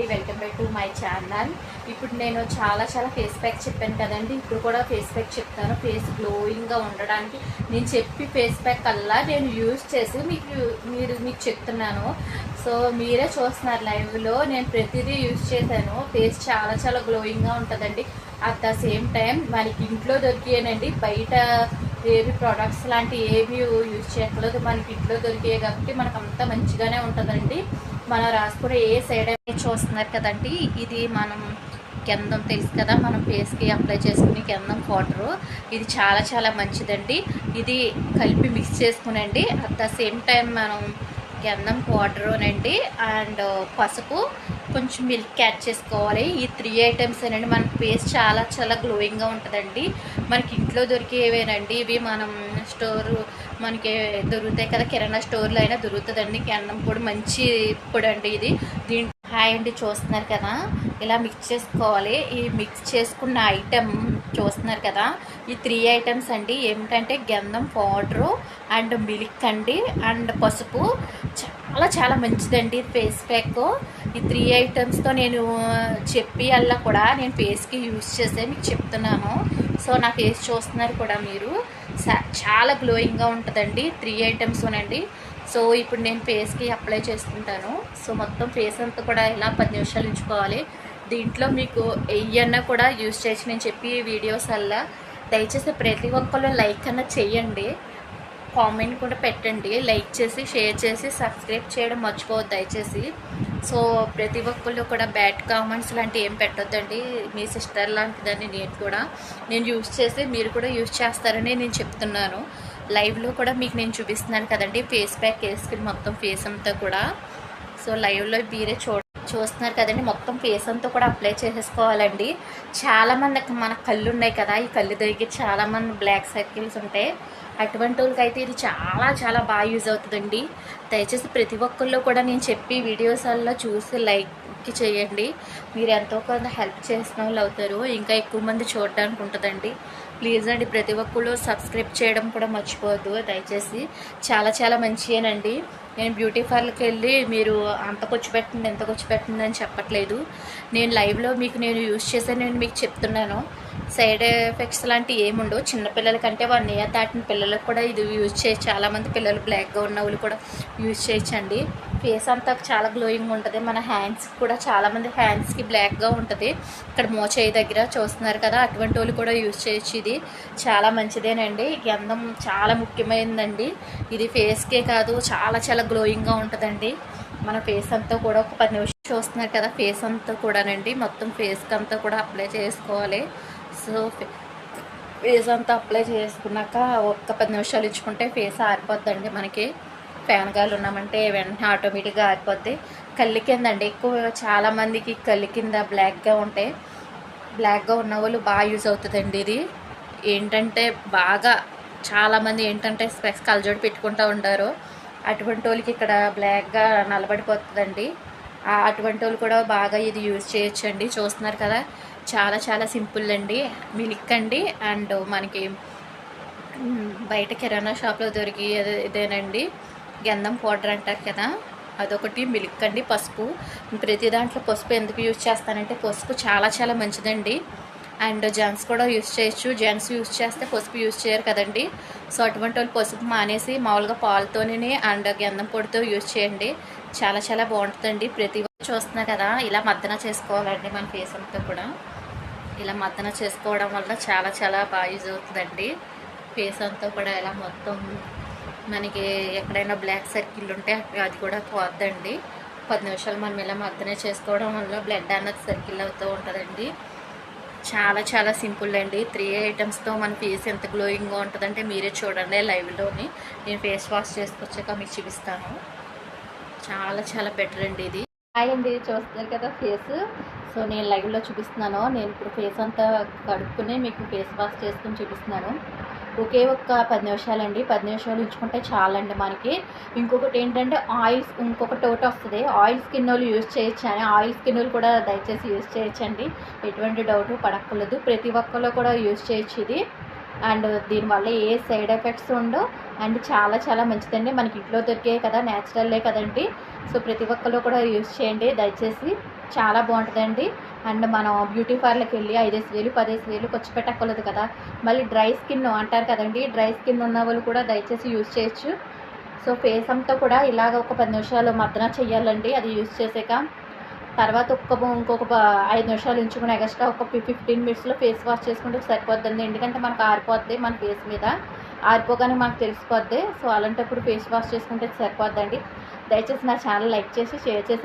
Welcome back to my channel. ఇప్పుడు నేను చాలా చాలా ఫేస్ ప్యాక్ చెప్పాను కదండి. ఇప్పుడు కూడా ఫేస్ ప్యాక్ చెప్తాను. ఫేస్ గ్లోయింగ్గా ఉండడానికి నేను చెప్పి ఫేస్ ప్యాక్ కల్లా నేను యూజ్ చేసి మీకు మీరు మీకు చెప్తున్నాను. సో మీరే చూస్తున్నారు లైవ్లో నేను ప్రతిదీ యూజ్ చేశాను. ఫేస్ చాలా చాలా గ్లోయింగ్గా ఉంటుందండి. అట్ ద సేమ్ టైం మనకి ఇంట్లో దొరికేనండి. బయట ఏవి ప్రోడక్ట్స్ లాంటి ఏవి యూజ్ చేయట్లేదు. మనకి ఇంట్లో దొరికాయి కాబట్టి మనకు అంతా మంచిగానే ఉంటుందండి. మనం రాసుకున్న ఏ సైడ్ అనేది చూస్తున్నారు కదండి. ఇది మనం గంధం తెలుసు కదా మనం ఫేస్కి అప్లై చేసుకుని గంధం పౌడరు ఇది చాలా చాలా మంచిదండి. ఇది కలిపి మిక్స్ చేసుకునండి. అట్ ద సేమ్ టైం మనం గంధం పౌడరునండి అండ్ పసుపు కొంచెం మిల్క్ యాడ్ చేసుకోవాలి. ఈ త్రీ ఐటమ్స్ ఏనండి మన ఫేస్ చాలా చాలా గ్లోయింగ్గా ఉంటుందండి. మనకి ఇంట్లో దొరికేవేనండి. ఇవి మనం స్టోర్ మనకి దొరుకుతాయి కదా కిరాణా స్టోర్లో అయినా దొరుకుతుందండి. గంధం పొడి మంచి పొడి అండి ఇది. దీంట్లో హాయ్ అండి చూస్తున్నారు కదా. ఇలా మిక్స్ చేసుకోవాలి. ఈ మిక్స్ చేసుకున్న ఐటెం చూస్తున్నారు కదా. ఈ త్రీ ఐటమ్స్ అండి. ఏమిటంటే గంధం పౌడరు అండ్ మిల్క్ అండి. అండ్ పసుపు. చాలా చాలా మంచిదండి ఫేస్ ప్యాక్ ఈ త్రీ ఐటమ్స్తో నేను చెప్పి అలా కూడా నేను ఫేస్కి యూజ్ చేసే మీకు చెప్తున్నాను. సో నా ఫేస్ చూస్తున్నారు కూడా మీరు. చాలా గ్లోయింగ్గా ఉంటుందండి. త్రీ ఐటమ్స్ అండి సో ఇప్పుడు నేను ఫేస్కి అప్లై చేసుకుంటాను సో మొత్తం ఫేస్ అంతా కూడా ఇలా పది నిమిషాలు ఉంచుకోవాలి. దీంట్లో మీకు ఎయ్యన్నా కూడా యూజ్ చేసి నేను చెప్పి వీడియోస్ అలా దయచేసి ప్రతి ఒక్కళ్ళు లైక్ అన్నా చెయ్యండి. కామెంట్ కూడా పెట్టండి. లైక్ చేసి షేర్ చేసి సబ్స్క్రైబ్ చేయడం మర్చిపోవద్దు దయచేసి. సో ప్రతి ఒక్కళ్ళు కూడా బ్యాడ్ కామెంట్స్ లాంటివి ఏం పెట్టొద్దండి. మీ సిస్టర్ లాంటిదని నేను కూడా నేను యూజ్ చేసి మీరు కూడా యూజ్ చేస్తారని నేను చెప్తున్నాను. లైవ్లో కూడా మీకు నేను చూపిస్తున్నాను కదండి ఫేస్ ప్యాక్ వేసుకుని మొత్తం ఫేస్ అంతా కూడా. సో లైవ్లో మీరే చూ చూస్తున్నారు కదండి మొత్తం ఫేస్ అంతా కూడా అప్లై చేసేసుకోవాలండి. చాలామంది మన కళ్ళు ఉన్నాయి కదా ఈ కళ్ళు దగ్గర చాలామంది బ్లాక్ సర్కిల్స్ ఉంటాయి అటువంటి వాళ్ళకైతే ఇది చాలా చాలా బాగా యూజ్ అవుతుందండి. దయచేసి ప్రతి ఒక్కళ్ళు కూడా నేను చెప్పి వీడియోస్లో చూసి లైక్ చేయండి. మీరు ఎంతో కొంత హెల్ప్ చేసిన వాళ్ళు అవుతారు. ఇంకా ఎక్కువ మంది చూడడానికి ఉంటుందండి. ప్లీజ్ అండి ప్రతి ఒక్కళ్ళు సబ్స్క్రైబ్ చేయడం కూడా మర్చిపోవద్దు. దయచేసి చాలా చాలా మంచియేనండి. నేను బ్యూటీ పార్లర్కి వెళ్ళి మీరు అంత ఖర్చు పెట్టండి ఎంత ఖర్చు పెట్టండి అని చెప్పట్లేదు. నేను లైవ్లో మీకు నేను యూజ్ చేసే నేను మీకు చెప్తున్నాను. సైడ్ ఎఫెక్ట్స్ లాంటివి ఏమి ఉండవు. చిన్నపిల్లలకంటే వన్ ఇయర్ దాటిన పిల్లలకు కూడా ఇది యూజ్ చేయొచ్చు చాలామంది పిల్లలు బ్లాక్గా ఉన్న వాళ్ళు కూడా యూజ్ చేయొచ్చండి. ఫేస్ అంతా చాలా గ్లోయింగ్ ఉంటుంది. మన హ్యాండ్స్కి కూడా చాలామంది హ్యాండ్స్కి బ్లాక్గా ఉంటుంది. ఇక్కడ మోచేయి దగ్గర చూస్తున్నారు కదా అటువంటి వాళ్ళు కూడా యూజ్ చేయొచ్చు ఇది. చాలా మంచిదేనండి. గంధం చాలా ముఖ్యమైనదండి ఇది ఫేస్కే కాదు చాలా చాలా గ్లోయింగ్గా ఉంటుందండి. మన ఫేస్ అంతా కూడా ఒక పది నిమిషాలు చూస్తున్నారు కదా ఫేస్ అంతా కూడానండి. మొత్తం ఫేస్కి అంతా కూడా అప్లై చేసుకోవాలి. సో ఫేస్ అంతా అప్లై చేసుకున్నాక ఒక్క పది నిమిషాలు ఇచ్చుకుంటే ఫేస్ ఆరిపోద్దండి మనకి. ఫ్యాన్ గాలు ఉన్నామంటే వెంటనే ఆటోమేటిక్గా ఆరిపోద్ది. కళ్ళు కిందండి ఎక్కువ చాలామందికి కళ్ళు కింద బ్లాక్గా ఉంటాయి బ్లాక్గా ఉన్న వాళ్ళు బాగా యూజ్ అవుతుందండి ఇది. ఏంటంటే బాగా చాలామంది ఏంటంటే స్పెక్స్ కలజోడు పెట్టుకుంటూ ఉంటారు. అటువంటి వాళ్ళకి ఇక్కడ బ్లాక్గా నలబడిపోతుందండి. ఆ అటువంటి వాళ్ళు కూడా బాగా ఇది యూజ్ చేయొచ్చండి. చూస్తున్నారు కదా చాలా చాలా సింపుల్ అండి. మిల్క్ అండి అండ్ మనకి బయట కిరాణా షాప్లో దొరికి ఇదేనండి. గంధం పౌడర్ అంటారు కదా అదొకటి మిల్క్ అండి పసుపు. ప్రతి దాంట్లో పసుపు ఎందుకు యూజ్ చేస్తానంటే పసుపు చాలా చాలా మంచిదండి. అండ్ జెంట్స్ కూడా యూజ్ చేయొచ్చు. జెంట్స్ యూజ్ చేస్తే పసుపు యూజ్ చేయరు కదండి. సో అటువంటి వాళ్ళు పసుపు మానేసి మామూలుగా పాలతోనే అండ్ గంధం పొడితో యూజ్ చేయండి. చాలా చాలా బాగుంటుందండి. ప్రతి చూస్తున్నా కదా ఇలా మద్దన చేసుకోవాలండి మన ఫేస్ అంతా కూడా. ఇలా మద్దన చేసుకోవడం వల్ల చాలా చాలా బాగా యూజ్ అవుతుందండి. ఫేస్ అంతా కూడా ఇలా మొత్తం మనకి ఎక్కడైనా బ్లాక్ సర్కిల్ ఉంటే అది కూడా పోద్దండి. పది నిమిషాలు మనం ఇలా మద్దనే చేసుకోవడం వల్ల బ్లడ్ అన్నది సర్కిల్ అవుతూ ఉంటుందండి. చాలా చాలా సింపుల్ అండి. త్రీ ఐటమ్స్తో మన ఫేస్ ఎంత గ్లోయింగ్గా ఉంటుందంటే మీరే చూడండి లైవ్లోని. నేను ఫేస్ వాష్ చేసుకొచ్చాక మీకు చూపిస్తాను. చాలా చాలా బెటర్ అండి ఇది. హాయ్ అండి చూస్తారు కదా ఫేస్. సో నేను లైవ్లో చూపిస్తున్నాను. నేను ఇప్పుడు ఫేస్ అంతా కడుక్కుని మీకు ఫేస్ వాష్ చేసుకుని చూపిస్తున్నాను. ఒకే ఒక్క పది నిమిషాలండి. పది నిమిషాలు ఉంచుకుంటే చాలండి మనకి. ఇంకొకటి ఏంటంటే ఆయిల్స్ ఇంకొకటి టోట వస్తుంది. ఆయిల్ స్కిన్ వాళ్ళు యూజ్ చేయొచ్చు అని ఆయిల్ స్కిన్ వాళ్ళు కూడా దయచేసి యూజ్ చేయొచ్చండి. ఎటువంటి డౌట్ పడక్కర్లేదు. ప్రతి ఒక్కళ్ళు కూడా యూజ్ చేయొచ్చు ఇది. అండ్ దీనివల్ల ఏ సైడ్ ఎఫెక్ట్స్ ఉండవు. అండ్ చాలా చాలా మంచిదండి. మనకి ఇంట్లో దొరికే కదా న్యాచురల్లే కదండి. సో ప్రతి ఒక్కరు కూడా యూజ్ చేయండి. దయచేసి చాలా బాగుంటుందండి. అండ్ మనం బ్యూటీ పార్లర్కి వెళ్ళి ఐదేసి వేలు పదేసి వేలు ఖర్చు పెట్టక్కర్లేదు కదా. మళ్ళీ డ్రై స్కిన్ అంటారు కదండి. డ్రై స్కిన్ ఉన్న వాళ్ళు కూడా దయచేసి యూజ్ చేయొచ్చు. సో ఫేస్ అంతా కూడా ఇలాగ ఒక పది నిమిషాలు మద్దన చేయాలండి అది యూజ్ చేసాక. తర్వాత ఒక్క ఇంకొక ఐదు నిమిషాలు ఉంచుకుని ఎక్స్ట్రా ఒక ఫిఫ్టీన్ మినిట్స్లో ఫేస్ వాష్ చేసుకుంటే సరిపోద్దండి. ఎందుకంటే మనకు ఆరిపోద్ది మన ఫేస్ మీద. ఆరిపోగానే మనకు తెలిసిపోద్ది. సో అలాంటప్పుడు ఫేస్ వాష్ చేసుకుంటే సరిపోద్దండి. దయచేసి నా ఛానల్ లైక్ చేసి షేర్ చేసి